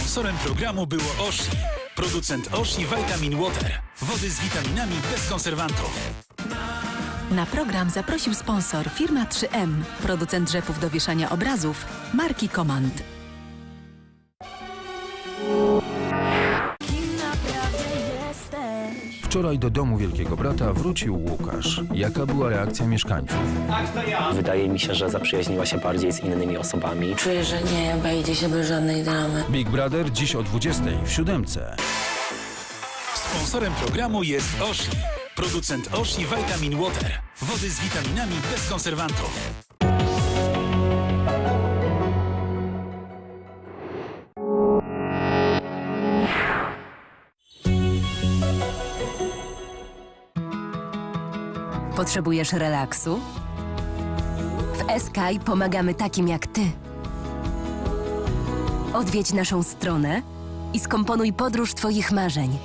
Sponsorem programu było Oshi. Producent Oshi Vitamin Water. Wody z witaminami bez konserwantów. Na program zaprosił sponsor firma 3M, producent rzepów do wieszania obrazów, marki Command. Wczoraj do domu Wielkiego Brata wrócił Łukasz. Jaka była reakcja mieszkańców? Wydaje mi się, że zaprzyjaźniła się bardziej z innymi osobami. Czuję, że nie obejdzie się bez żadnej dramy. Big Brother dziś o 20 w siódemce. Sponsorem programu jest Oshi. Producent Oshi Vitamin Water. Wody z witaminami bez konserwantów. Potrzebujesz relaksu? W Sky pomagamy takim jak ty. Odwiedź naszą stronę i skomponuj podróż Twoich marzeń.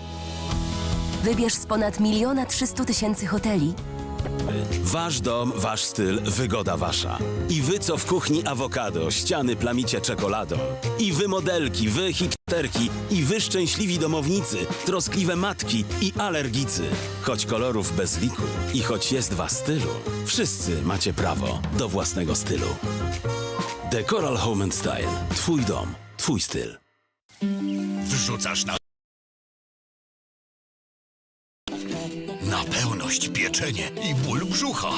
Wybierz z ponad miliona trzystu tysięcy hoteli Wasz dom, wasz styl, wygoda wasza. I wy co w kuchni awokado, ściany plamicie czekoladą. I wy modelki, wy hipsterki, i wy szczęśliwi domownicy, troskliwe matki i alergicy. Choć kolorów bez liku i choć jest was stylu, wszyscy macie prawo do własnego stylu. Decoral Home and Style. Twój dom, twój styl. Wrzucasz. Na pieczenie i ból brzucha.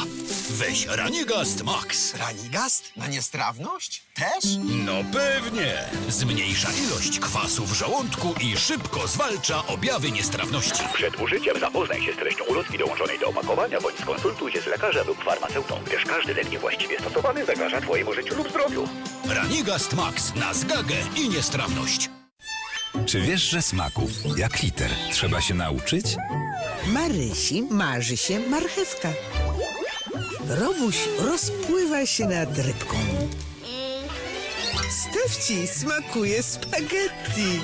Weź Ranigast Max. Ranigast? Na niestrawność? Też? No pewnie. Zmniejsza ilość kwasu w żołądku i szybko zwalcza objawy niestrawności. Przed użyciem zapoznaj się z treścią ulotki dołączonej do opakowania bądź skonsultuj się z lekarzem lub farmaceutą, gdyż każdy lek niewłaściwie stosowany zagraża Twojemu życiu lub zdrowiu. Ranigast Max na zgagę i niestrawność. Czy wiesz, że smaków, jak liter, trzeba się nauczyć? Marysi marzy się marchewka. Robuś rozpływa się nad rybką. Stefci smakuje spaghetti.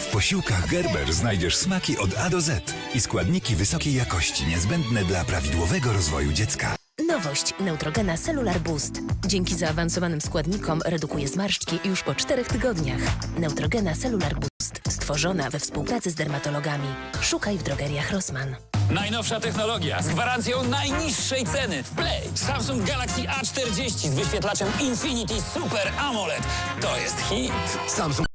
W posiłkach Gerber znajdziesz smaki od A do Z i składniki wysokiej jakości niezbędne dla prawidłowego rozwoju dziecka. Nowość Neutrogena Cellular Boost. Dzięki zaawansowanym składnikom redukuje zmarszczki już po czterech tygodniach. Neutrogena Cellular Boost. Stworzona we współpracy z dermatologami. Szukaj w drogeriach Rossmann. Najnowsza technologia z gwarancją najniższej ceny w Play. Samsung Galaxy A40 z wyświetlaczem Infinity Super AMOLED. To jest hit. Samsung